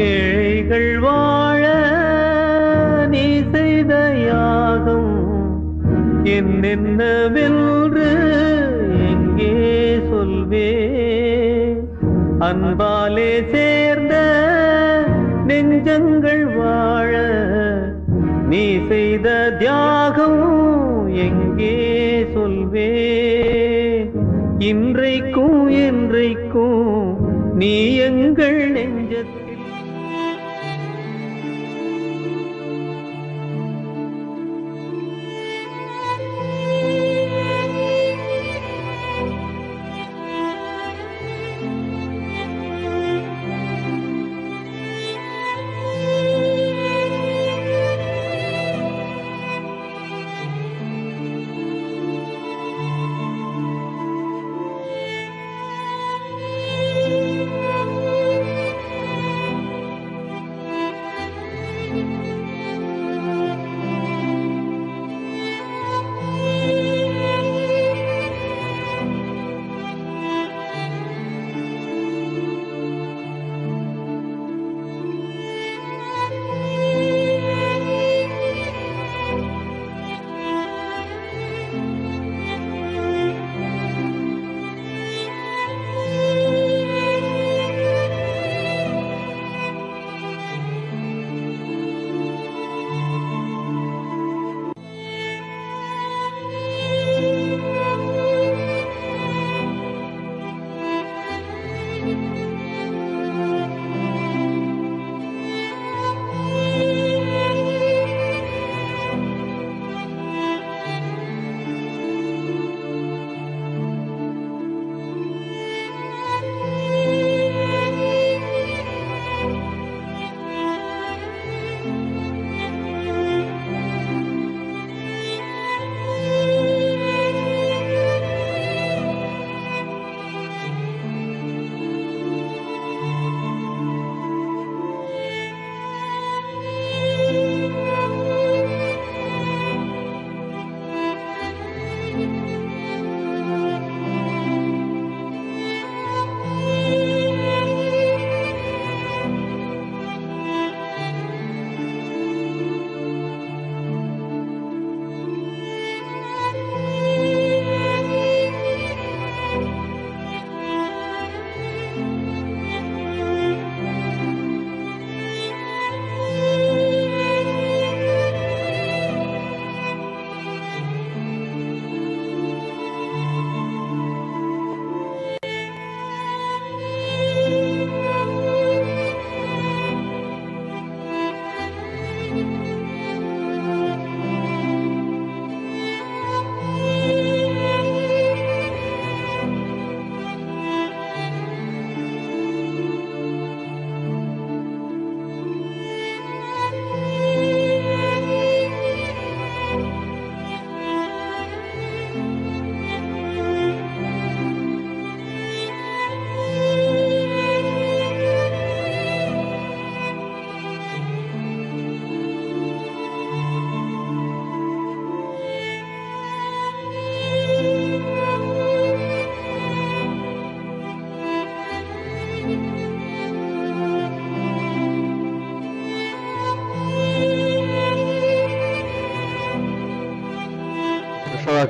ஏழைகள் வாழ நீ செய்த யாகம் என்னென்னவென்று எங்கே சொல்வே. அன்பாலே சேர்ந்த நெஞ்சங்கள் வாழ நீ செய்த தியாகம் எங்கே சொல்வே. இன்றைக்கும் என்றைக்கும் நீ எங்கள் நெஞ்சத்தில்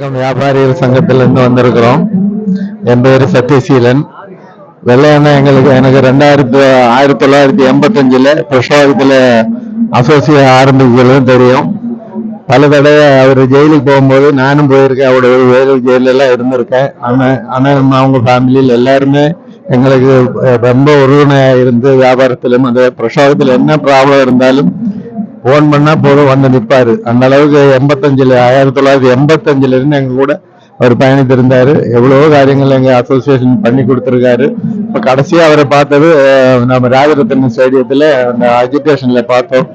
வணக்கம். வியாபாரிகள் சங்கத்திலிருந்து வந்திருக்கிறோம். என் பேர் சத்யசீலன். வெள்ளையண்ணா எங்களுக்கு எனக்கு ரெண்டாயிரத்து ஆயிரத்தி தொள்ளாயிரத்தி எண்பத்தஞ்சில் பிரசோகத்தில் அசோசியேட் ஆரம்பிக்கிறதும் தெரியும். பல தடவை அவர் ஜெயிலுக்கு போகும்போது நானும் போயிருக்கேன். அவரோட வேலு ஜெயிலெல்லாம் இருந்திருக்கேன். ஆனால் ஆனால் அவங்க ஃபேமிலியில் எல்லாருமே எங்களுக்கு ரொம்ப உறுதுணையாக இருந்து வியாபாரத்திலும் அந்த பிரசோகத்தில் என்ன ப்ராப்ளம் இருந்தாலும் ஃபோன் பண்ணா போதும் வந்து நிப்பாரு. அந்த அளவுக்கு எண்பத்தஞ்சுல ஆயிரத்தி தொள்ளாயிரத்தி எண்பத்தஞ்சுல இருந்து எங்க கூட அவர் பயணித்திருந்தாரு எவ்வளவோ காரியங்கள் எங்க அசோசியேஷன் பண்ணி கொடுத்திருக்காரு. இப்ப கடைசியா அவரை பார்த்தது நம்ம ராஜரத்ன ஸ்டேடியத்துல அந்த அஜிடேஷன்ல பார்த்தோம்.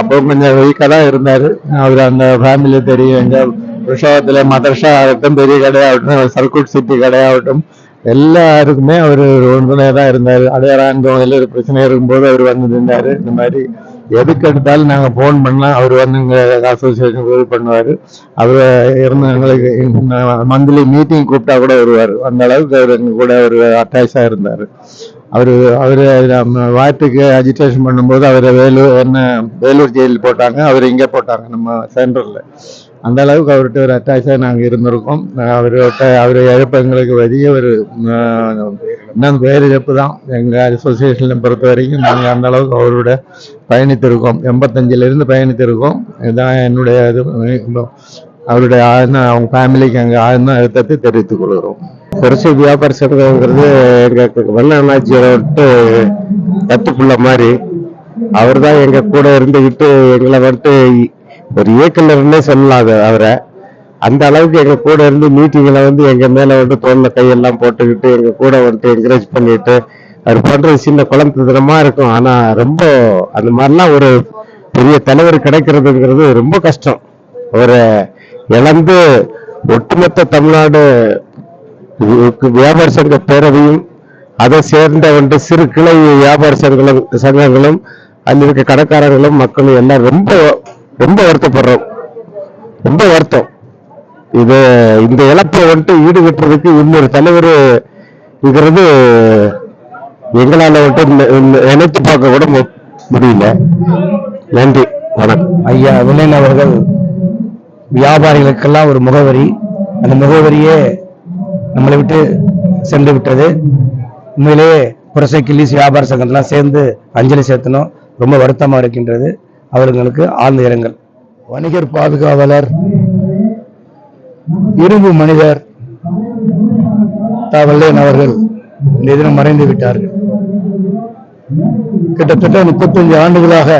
அப்போ கொஞ்சம் வீக்கா தான் இருந்தாரு. அவர் அந்த ஃபேமிலியை தெரியும். எங்க ரிஷாவத்துல மதர்ஷா ஆகட்டும் பெரிய கடையாகட்டும் சர்க்குட் சிட்டி கடையாகட்டும் எல்லாருக்குமே அவர் உறுதுணையா தான் இருந்தாரு. அடையாறாங்க எல்லாம் பிரச்சனை இருக்கும்போது அவர் வந்து நின்றாரு இந்த மாதிரி எதுக்கு எடுத்தாலும் நாங்கள் ஃபோன் பண்ணால் அவர் வந்து எங்கள் அசோசியேஷன் உதவி பண்ணுவார். அவர் இருந்து எங்களுக்கு மந்த்லி மீட்டிங் கூப்பிட்டா கூட வருவார். அந்த அளவுக்கு அவர் எங்கள் கூட ஒரு அட்டாச்சாக இருந்தார். அவர் அவர் வாட்டுக்கு அஜிடேஷன் பண்ணும்போது அவரை வேலூர் என்ன வேலூர் ஜெயிலில் போட்டாங்க. அவர் இங்கே போட்டாங்க நம்ம சென்டரில் அந்த அளவுக்கு அவர்கிட்ட ஒரு அட்டாச்சாக நாங்கள் இருந்திருக்கோம். அவர்கிட்ட அவர் இழப்பு எங்களுக்கு பெரிய ஒரு இன்னும் பேர் இழப்பு தான் எங்கள் அசோசியேஷனை பொறுத்த வரைக்கும் நாங்கள் அந்த அளவுக்கு அவரோட பயணித்திருக்கோம். எண்பத்தஞ்சிலிருந்து பயணித்திருக்கோம். இதுதான் என்னுடைய இது. அவருடைய ஆழ்ந்த அவங்க ஃபேமிலிக்கு அங்கே ஆழ்ந்த அழுத்தத்தை தெரிவித்துக் கொள்கிறோம். பெருசு வியாபார சங்கங்கிறது எங்கள் வெள்ள வந்துட்டு விட்டு கத்துப்புள்ள மாதிரி அவர் தான் எங்கள் கூட இருந்துகிட்டு எங்களை வந்துட்டு ஒரு இயக்குனர்னே சொல்லலாம் அவரை. அந்த அளவுக்கு எங்க கூட இருந்து மீட்டிங்ல வந்து எங்க மேல வந்து தோல்ல கையெல்லாம் போட்டுக்கிட்டு எங்க கூட வந்துட்டு என்கரேஜ் பண்ணிட்டு அவர் பண்றது சின்ன குழந்தைத்தனமா இருக்கும். ஆனா ரொம்ப அந்த மாதிரிலாம் ஒரு பெரிய தலைவர் கிடைக்கிறதுங்கிறது ரொம்ப கஷ்டம். ஒரு இழந்து ஒட்டுமொத்த தமிழ்நாடு வியாபார சங்க பேரவையும் அதை சேர்ந்த வந்து சிறு கிளை வியாபார சங்கங்களும் சங்கங்களும் அதில் இருக்க கடைக்காரர்களும் மக்களும் எல்லாம் ரொம்ப ரொம்ப வருத்தப்படுறோம். ரொம்ப வருத்தம். இது இந்த இழப்பை வந்துட்டு ஈடுகட்டுறதுக்கு இன்னொரு தலைவருங்கிறது எங்களால வந்துட்டு நி- நி- நினைச்சு பார்க்க கூட முடியல. நன்றி. வணக்கம். ஐயா வினயன் அவர்கள் வியாபாரிகளுக்கெல்லாம் ஒரு முகவரி. அந்த முகவரியே நம்மளை விட்டு சென்று விட்டது. உண்மையிலேயே புரசை கில்லிஸ் வியாபார சங்கத்தெல்லாம் சேர்ந்து அஞ்சலி செலுத்தணும். ரொம்ப வருத்தமா இருக்கின்றது. அவர்களுக்கு ஆழ்ந்த இரங்கல். வணிகர் பாதுகாவலர் இரும்பு மனிதர் தாவல்லேன் அவர்கள் இந்த தினம் மறைந்து விட்டார்கள். கிட்டத்தட்ட முப்பத்தஞ்சு ஆண்டுகளாக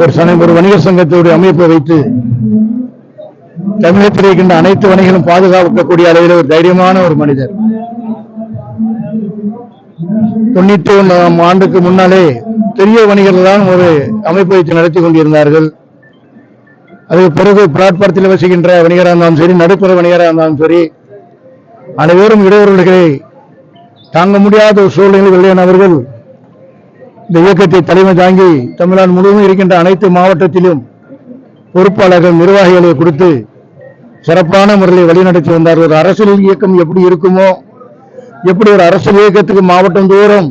ஒரு சனை ஒரு வணிகர் சங்கத்தினுடைய அமைப்பை வைத்து தமிழகத்தில் இருக்கின்ற அனைத்து வணிகளும் பாதுகாக்கக்கூடிய அளவில் ஒரு தைரியமான ஒரு மனிதர். தொண்ணூத்தி ஒன்றாம் ஆண்டுக்கு முன்னாலே பெரிய வணிகர்கள் தான் ஒரு அமைப்பு வைத்து நடத்தி கொண்டிருந்தார்கள். அதுக்கு பிறகு பிளாட்பாரத்தில் வசிக்கின்ற வணிகராக இருந்தாலும் சரி நடுப்புற வணிகராக இருந்தாலும் சரி அனைவரும் இடையூறுகளை தாங்க முடியாத ஒரு சூழ்நிலையில் வெளியானவர்கள் இந்த இயக்கத்தை தலைமை தாங்கி தமிழ்நாடு முழுவதும் இருக்கின்ற அனைத்து மாவட்டத்திலும் பொறுப்பாளர்கள் நிர்வாகிகளை கொடுத்து சிறப்பான முறையில் வழிநடத்தி வந்தார். ஒரு அரசியல் இயக்கம் எப்படி இருக்குமோ எப்படி ஒரு அரசியல் இயக்கத்துக்கு மாவட்டம் தோறும்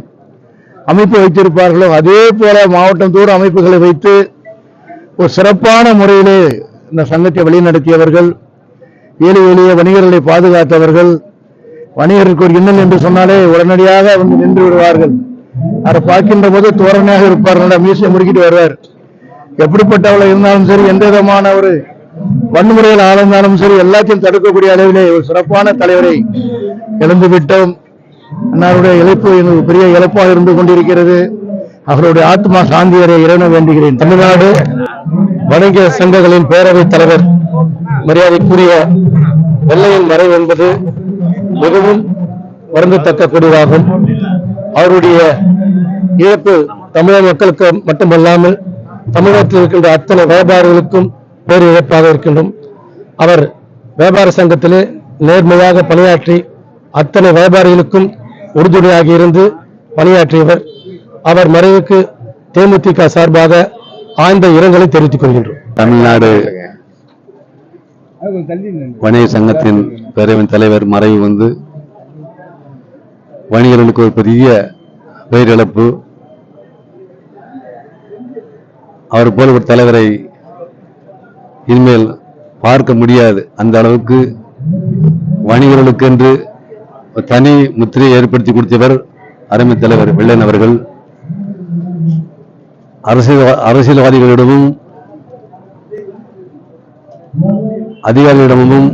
அமைப்பு வைத்திருப்பார்களோ அதே போல மாவட்டம் தோறும் அமைப்புகளை வைத்து ஒரு சிறப்பான முறையிலே இந்த சங்கத்தை வழிநடத்தியவர்கள் ஏழை எளிய வணிகர்களை பாதுகாத்தவர்கள் வணிகருக்கு ஒரு இன்னல் என்று சொன்னாலே உடனடியாக வந்து நின்று விடுவார்கள். அதை பார்க்கின்ற போது தோரணையாக இருப்பார். மீசை முறுக்கிட்டு வருவார். எப்படிப்பட்டவளை இருந்தாலும் சரி எந்த விதமான ஒரு வன்முறையில் ஆழ்ந்தாலும் சரி எல்லாத்தையும் தடுக்கக்கூடிய அளவிலே ஒரு சிறப்பான தலைவரை இழந்துவிட்டோம் அன்னாருடைய இழப்பு எனக்கு பெரிய இழப்பாக இருந்து கொண்டிருக்கிறது. அவருடைய ஆத்மா சாந்தியரை இறங்க இறைவன வேண்டுகிறேன். தமிழ்நாடு வணிக சங்கங்களின் பேரவைத் தலைவர் மரியாதைக்குரிய வெள்ளையின் மறைவு என்பது மிகவும் வருந்தத்தக்கக்கூடியதாகும் அவருடைய இழப்பு தமிழக மக்களுக்கு மட்டுமல்லாமல் தமிழகத்தில் இருக்கின்ற அத்தனை வியாபாரிகளுக்கும் பேர் இழப்பாக இருக்கின்றோம். அவர் வியாபார சங்கத்திலே நேர்மையாக பணியாற்றி அத்தனை வியாபாரிகளுக்கும் உறுதுணையாக இருந்து பணியாற்றியவர். அவர் மறைவுக்கு தேமுதிக சார்பாக ஆழ்ந்த இரங்கலை தெரிவித்துக் கொள்கின்றோம். தமிழ்நாடு வணிக சங்கத்தின் பேரவையின் தலைவர் மறைவு வந்து வணிகர்களுக்கு ஒரு பெரிய பேரிழப்பு அவர் போல ஒரு தலைவரை இனிமேல் பார்க்க முடியாது. அந்த அளவுக்கு வணிகர்களுக்கு என்று தனி முத்திரையை ஏற்படுத்தி கொடுத்தவர் அருமை தலைவர் வெள்ளன் அவர்கள். அரசியல் அரசியல்வாதிகளிடமும் அதிகாரிகளிடமும்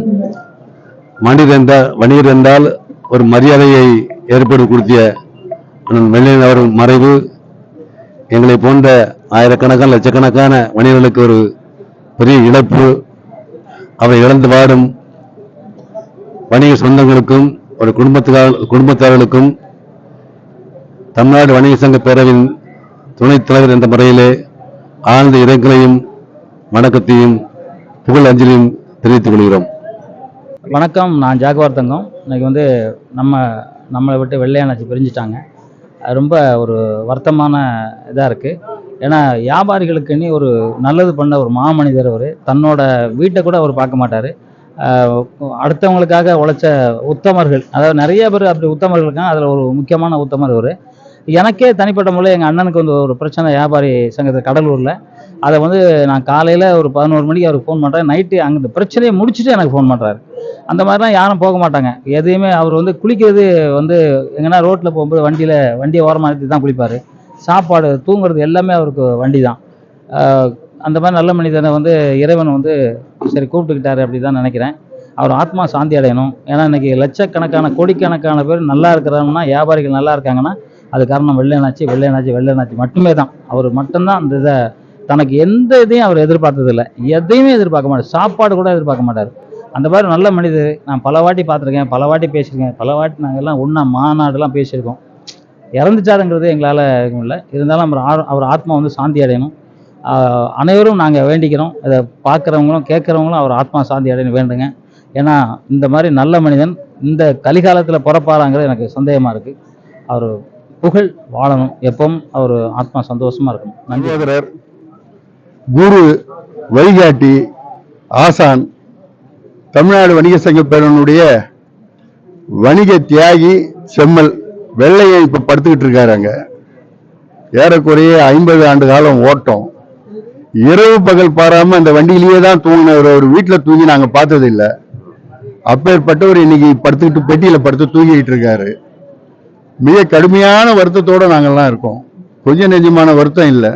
மனிதர் என்றால் வணிகர் என்றால் ஒரு மரியாதையை ஏற்படுத்திய வெள்ளையன் அவர்கள் மறைவு எங்களை போன்ற ஆயிரக்கணக்கான லட்சக்கணக்கான வணிகர்களுக்கு ஒரு பெரிய இழப்பு. அவை இழந்து வாடும் வணிக சொந்தங்களுக்கும் ஒரு குடும்பத்துக்கார குடும்பத்தார்களுக்கும் தமிழ்நாடு வணிக சங்க பேரவையின் துணைத் தலைவர் என்ற முறையிலே ஆழ்ந்த இரங்கலையும் வணக்கத்தையும் புகழ் அஞ்சலியும் தெரிவித்துக் கொள்கிறோம். வணக்கம் நான் ஜாகுவார் தங்கம். இன்னைக்கு வந்து நம்ம நம்மளை விட்டு வெள்ளையானாச்சி பிரிஞ்சிட்டாங்க. அது ரொம்ப ஒரு வருத்தமான இதாக இருக்குது ஏன்னா வியாபாரிகளுக்குன்னு ஒரு நல்லது பண்ண ஒரு மாமனிதர் அவர். தன்னோட வீட்டை கூட அவர் பார்க்க மாட்டார். அடுத்தவங்களுக்காக உழைச்ச உத்தமர்கள் அதாவது நிறைய பேர் அப்படி உத்தமர்கள் இருக்காங்க. அதில் ஒரு முக்கியமான உத்தமர் அவர். எனக்கே தனிப்பட்ட முறையில் எங்கள் அண்ணனுக்கு வந்து ஒரு பிரச்சனை வியாபாரி சங்கத்தில் கடலூரில். அதை வந்து நான் காலையில் ஒரு பதினோரு மணிக்கு அவருக்கு ஃபோன் பண்ணுறேன் நைட்டு அங்கே இந்த பிரச்சனையை முடிச்சுட்டு எனக்கு ஃபோன் பண்ணுறாரு அந்த மாதிரிலாம் யாரும் போக மாட்டாங்க. எதையுமே அவர் வந்து குளிக்கிறது வந்து எங்கன்னா ரோட்டில் போகும்போது வண்டியில் வண்டியை ஓரமாக தான் குளிப்பார். சாப்பாடு தூங்குறது எல்லாமே அவருக்கு வண்டி தான் அந்த மாதிரி நல்ல மனிதனை வந்து இறைவன் வந்து சரி கூப்பிட்டுக்கிட்டாரு அப்படி தான் நினைக்கிறேன். அவர் ஆத்மா சாந்தி அடையணும். ஏன்னா இன்னைக்கு லட்சக்கணக்கான கோடிக்கணக்கான பேர் நல்லா இருக்கிறாங்கன்னா வியாபாரிகள் நல்லா இருக்காங்கன்னா அது காரணம் வெள்ளையனாச்சி வெள்ளையனாச்சி வெள்ளையனாச்சி மட்டுமே தான். அவர் மட்டும்தான் அந்த இதை தனக்கு எந்த இதையும் அவர் எதிர்பார்த்ததில்லை. எதையுமே எதிர்பார்க்க மாட்டார். சாப்பாடு கூட எதிர்பார்க்க மாட்டார். அந்த மாதிரி நல்ல மனிதர். நான் பல வாட்டி பார்த்துருக்கேன் பல வாட்டி பேசியிருக்கேன். பல வாட்டி நாங்கள் எல்லாம் ஒன்றா மாநாடுலாம் பேசியிருக்கோம். இறந்துச்சாருங்கிறது எங்களால் இருக்க முடியல. இருந்தாலும் அவர் அவர் ஆத்மா வந்து சாந்தி அடையணும். அனைவரும் நாங்கள் வேண்டிக்கிறோம். இதை பார்க்குறவங்களும் கேட்குறவங்களும் அவர் ஆத்மா சாந்தி அடையணும் வேண்டுங்க. ஏன்னா இந்த மாதிரி நல்ல மனிதன் இந்த கலிகாலத்தில் பிறப்பாராங்கிறது எனக்கு சந்தேகமாக இருக்குது அவர் புகழ் வாழணும். எப்பவும் அவர் ஆத்மா சந்தோஷமாக இருக்கணும். நன்றி. குரு வழிகாட்டி ஆசான் தமிழ்நாடு வணிக சங்க பேரனுடைய வணிக தியாகி செம்மல் வெள்ளையை இப்ப படுத்துக்கிட்டு இருக்காரு ஏறக்குறைய ஐம்பது ஆண்டு காலம் ஓட்டம். இரவு பகல் பாராம அந்த வண்டியிலேயே தான் தூங்கினவர். ஒரு வீட்டில் தூங்கி நாங்கள் பார்த்ததில்லை. அப்பேற்பட்டவர் இன்னைக்கு படுத்துக்கிட்டு பெட்டியில படுத்து தூங்கிக்கிட்டு இருக்காரு. மிக கடுமையான வருத்தத்தோடு நாங்கள்லாம் இருக்கோம். கொஞ்சம் நெஞ்சமான வருத்தம் இல்லை.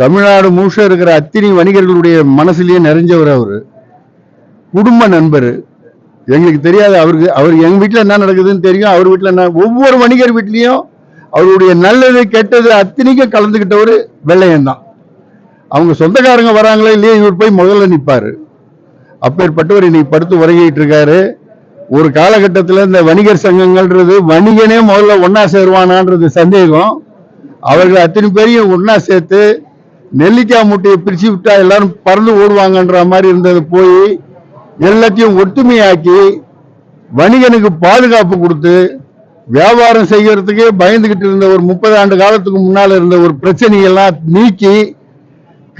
தமிழ்நாடு முழுச இருக்கிற அத்தினி வணிகர்களுடைய மனசுலேயே நிறைஞ்சவர் அவர். குடும்ப நண்பர். எங்களுக்கு தெரியாது அவருக்கு அவர் எங்கள் வீட்டில் என்ன நடக்குதுன்னு தெரியும். அவர் வீட்டில் என்ன ஒவ்வொரு வணிகர் வீட்லேயும் அவருடைய நல்லது கெட்டது அத்தனைக்கும் கலந்துக்கிட்டவர் வெள்ளையன் தான். அவங்க சொந்தக்காரங்க வராங்களோ இல்லையோ இவர் போய் முதல்ல நிற்பார் அப்பேற்பட்டவர் இன்னைக்கு படுத்து உறங்கிட்டு இருக்காரு. ஒரு காலகட்டத்தில் இந்த வணிகர் சங்கங்கள்ன்றது வணிகனே முதல்ல ஒன்னா சேருவானான்றது சந்தேகம். அவர்கள் அத்தனை பேரையும் ஒன்னா சேர்த்து நெல்லிக்காய் மூட்டையை பிரிச்சு விட்டா எல்லாரும் பறந்து ஓடுவாங்கன்ற மாதிரி இருந்தது. போய் எல்லாத்தையும் ஒற்றுமையாக்கி வணிகனுக்கு பாதுகாப்பு கொடுத்து வியாபாரம் செய்கிறதுக்கே பயந்துகிட்டு இருந்த ஒரு முப்பது ஆண்டு காலத்துக்கு முன்னால் இருந்த ஒரு பிரச்சனையெல்லாம் நீக்கி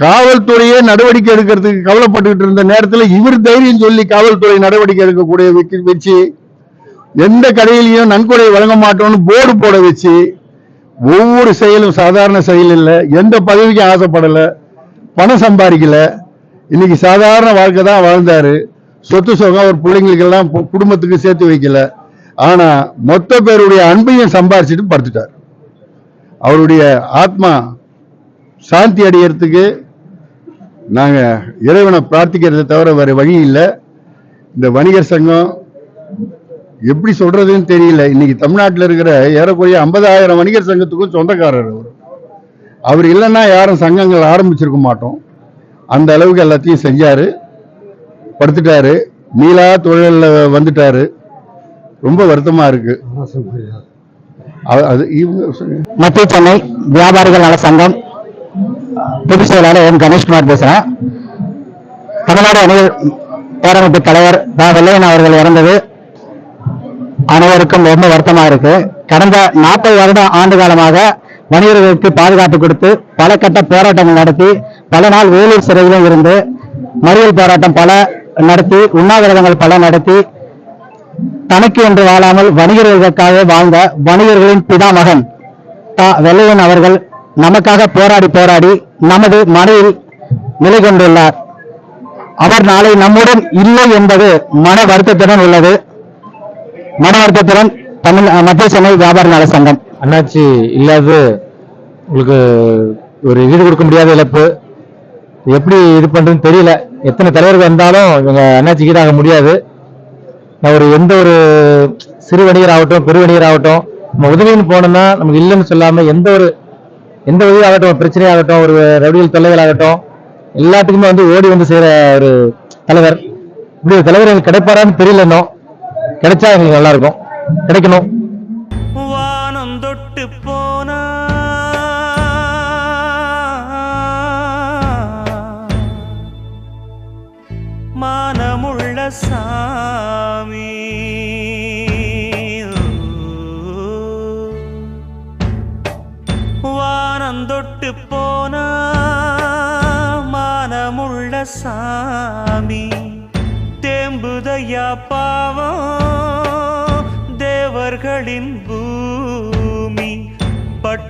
காவல்துறையே நடவடிக்கை எடுக்கிறதுக்கு கவலைப்பட்டுக்கிட்டு இருந்த நேரத்தில் இவர் தைரியம் சொல்லி காவல்துறை நடவடிக்கை எடுக்கக்கூடிய வச்சு எந்த கடையிலையும் நன்கொடை வழங்க மாட்டோம்னு போர்டு போட வச்சு ஒவ்வொரு செயலும் சாதாரண செயல் இல்லை. எந்த பதவிக்கும் ஆசைப்படலை. பணம் சம்பாதிக்கல. இன்னைக்கு சாதாரண வாழ்க்கை தான் வாழ்ந்தாரு. சொத்து சுகம் அவர் பிள்ளைங்களுக்கெல்லாம் குடும்பத்துக்கு சேர்த்து வைக்கல. ஆனா மொத்த பேருடைய அன்பையும் சம்பாரிச்சிட்டு படுத்துட்டார். அவருடைய ஆத்மா சாந்தி அடையிறதுக்கு நாங்கள் இறைவனை பிரார்த்திக்கிறத தவிர வேறு வழி இல்லை. இந்த வணிகர் சங்கம் எப்படி சொல்றதுன்னு தெரியல. இன்னைக்கு தமிழ்நாட்டில் இருக்கிற ஏறக்குறைய ஐம்பதாயிரம் வணிகர் சங்கத்துக்கும் சொந்தக்காரர் அவர். அவர் இல்லைன்னா யாரும் சங்கங்கள் ஆரம்பிச்சிருக்க மாட்டோம். அந்த அளவுக்கு எல்லாத்தையும் செஞ்சார். படுத்துட்டாரு. மீளா தொழிலில் வந்துட்டாரு. ரொம்ப வருத்தமா இருக்கு. அது- அது இவங்க மத்திய சென்னை வியாபாரிகள் நல சங்கம் பொதுச் செயலாளர் எம் கணேஷ்குமார் பேசுறேன். தமிழ்நாடு அணி பேரமைப்பு தலைவர் ப. வெள்ளையன் அவர்கள் இறந்தது அனைவருக்கும் ரொம்ப வருத்தமா இருக்கு. கடந்த நாற்பது வருட ஆண்டு காலமாக வணிகர்களுக்கு பாதுகாப்பு கொடுத்து பல கட்ட போராட்டங்கள் நடத்தி பல நாள் வேலூர் சிறையிலும் இருந்து மறியல் போராட்டம் பல நடத்தி உண்ணாவிரதங்கள் பல நடத்தி தனக்கு என்று வாழாமல் வணிகர்களுக்காக வாழ்ந்த வணிகர்களின் பிதாமகன் தா வெள்ளையன் அவர்கள் நமக்காக போராடி போராடி நமது மனதில் நிலை கொண்டுள்ளார். அவர் நாளை நம்முடன் இல்லை என்பது மன வருத்தத்துடன் உள்ளது. மன வருத்தத்துடன் தமிழ் மத்திய சென்னை வியாபார நல சங்கம். அண்ணாச்சி இல்லாது உங்களுக்கு ஒரு ஈடு கொடுக்க முடியாத இழப்பு. எப்படி இது பண்றதுன்னு தெரியல. எத்தனை தலைவர்கள் வந்தாலும் இவங்க அண்ணாச்சி ஈடாக முடியாது. நான் ஒரு எந்த ஒரு சிறு வணிகர் ஆகட்டும் பெரு வணிகர் ஆகட்டும் நம்ம உதவின்னு போனோம்னா நமக்கு இல்லைன்னு சொல்லாம எந்த ஒரு எந்த வழியாகட்டும் பிரச்சனையாகட்டும் ஒரு பிரச்சனை ஆகட்டும் ஒரு தொல்லைகள் ஆகட்டும் எல்லாத்துக்குமே வந்து ஓடி வந்து செய்கிற ஒரு தலைவர். இப்படி ஒரு தலைவர் எங்களுக்கு கிடைப்பாரான்னு தெரியல இன்னும். கிடைச்சா எங்களுக்கு நல்லா இருக்கும் கிடைக்கணும். வானம் தொட்டு போனா மானமுள்ள சா